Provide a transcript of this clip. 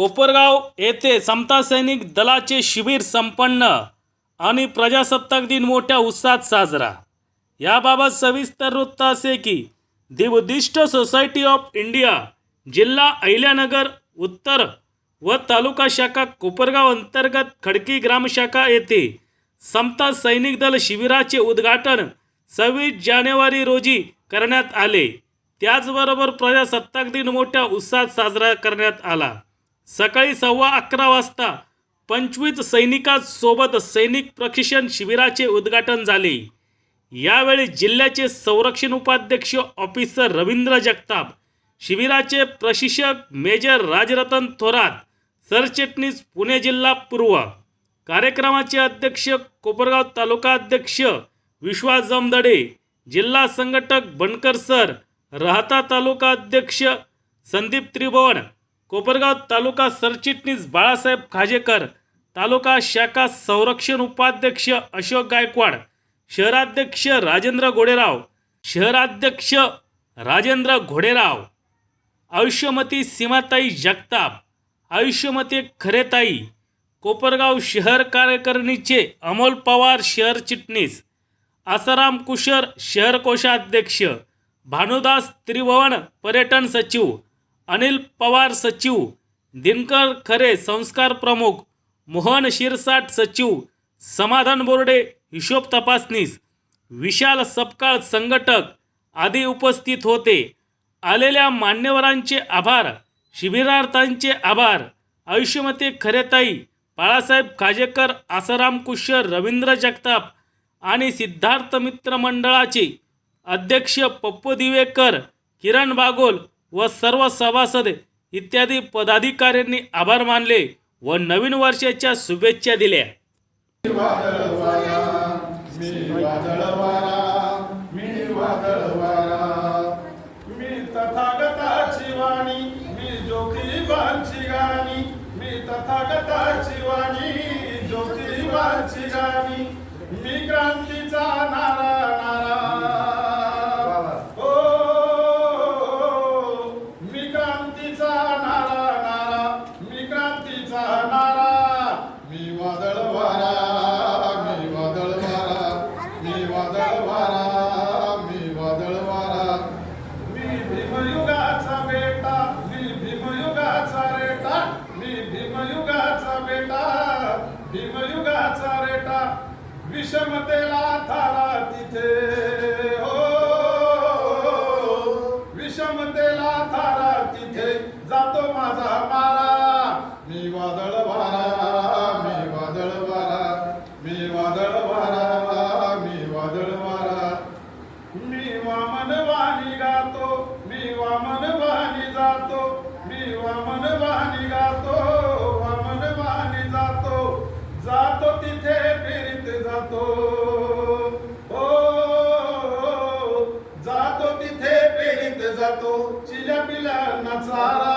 कोपरगाव येथे समता सैनिक दलाचे शिबिर संपन्न आणि प्रजासत्ताक दिन मोठ्या उत्साहात साजरा. याबाबत सविस्तर वृत्त असे की the Buddhist society of India जिल्हा अहिल्यानगर उत्तर व तालुका शाखा कोपरगाव अंतर्गत खडकी ग्रामशाखा येथे समता सैनिक दल शिबिराचे उद्घाटन सव्वीस जानेवारी रोजी करण्यात आले. त्याचबरोबर प्रजासत्ताक दिन मोठ्या उत्साहात साजरा करण्यात आला. सकाळी सव्वा अकरा वाजता पंचवीस सैनिकांसोबत सैनिक प्रशिक्षण शिबिराचे उद्घाटन झाले. यावेळी जिल्ह्याचे संरक्षण उपाध्यक्ष ऑफिसर रवींद्र जगताप शिबिराचे प्रशिक्षक मेजर राजरतन थोरात सरचिटणीस पुणे जिल्हा पूर्व कार्यक्रमाचे अध्यक्ष कोपरगाव तालुका अध्यक्ष विश्वास जमदडे जिल्हा संघटक बनकर सर राहता तालुका अध्यक्ष संदीप त्रिभुवन कोपरगाव तालुका सरचिटणीस बाळासाहेब खाजेकर तालुका शाखा संरक्षण उपाध्यक्ष अशोक गायकवाड शहराध्यक्ष राजेंद्र घोडेराव शहराध्यक्ष राजेंद्र घोडेराव आयुष्यमती सीमाताई जगताप आयुष्यमती खरेताई कोपरगाव शहर कार्यकारिणीचे अमोल पवार शहर चिटणीस आसाराम कुशर शहर कोषाध्यक्ष भानुदास त्रिभुवन पर्यटन सचिव अनिल पवार सचिव दिनकर खरे संस्कार प्रमुख मोहन शिरसाट सचिव समाधान बोर्डे हिशोब तपासनीस विशाल सपकाळ संघटक आदी उपस्थित होते. आलेल्या मान्यवरांचे आभार शिबिरार्थांचे आभार. आयुष्यमती खरेताई बाळासाहेब खाजेकर आसाराम कुशर रवींद्र जगताप आणि सिद्धार्थ मित्र मंडळाचे अध्यक्ष पप्पू दिवेकर किरण बागोल व सर्व सभासद इत्यादी पदाधिकाऱ्यांनी आभार मानले व नवीन वर्षाच्या शुभेच्छा दिल्या. मी विषमतेला थारा तिथे हो विषमतेला थारा तिथे जातो माझा मारा. मी वादळ भारा मी वादळ भारा मी वादळ भारा मी वादळ भारा मी वामन वाणी गातो मी वामन वाणी जातो. मी वामन Samsara